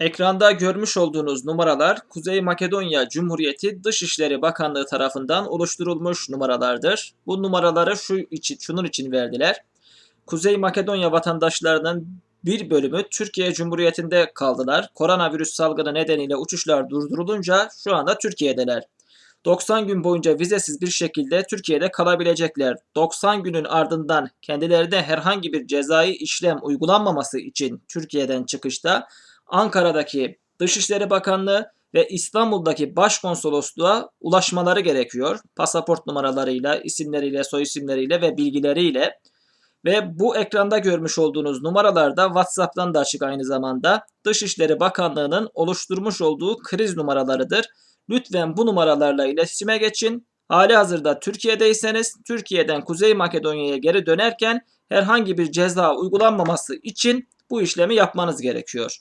Ekranda görmüş olduğunuz numaralar Kuzey Makedonya Cumhuriyeti Dışişleri Bakanlığı tarafından oluşturulmuş numaralardır. Bu numaraları şu için, şunun için verdiler. Kuzey Makedonya vatandaşlarının bir bölümü Türkiye Cumhuriyeti'nde kaldılar. Koronavirüs salgını nedeniyle uçuşlar durdurulunca şu anda Türkiye'deler. 90 gün boyunca vizesiz bir şekilde Türkiye'de kalabilecekler. 90 günün ardından kendilerine herhangi bir cezai işlem uygulanmaması için Türkiye'den çıkışta Ankara'daki Dışişleri Bakanlığı ve İstanbul'daki Başkonsolosluğa ulaşmaları gerekiyor. Pasaport numaralarıyla, isimleriyle, soy isimleriyle ve bilgileriyle. Ve bu ekranda görmüş olduğunuz numaralar da WhatsApp'tan da açık aynı zamanda. Dışişleri Bakanlığı'nın oluşturmuş olduğu kriz numaralarıdır. Lütfen bu numaralarla iletişime geçin. Hali hazırda Türkiye'deyseniz Türkiye'den Kuzey Makedonya'ya geri dönerken herhangi bir ceza uygulanmaması için bu işlemi yapmanız gerekiyor.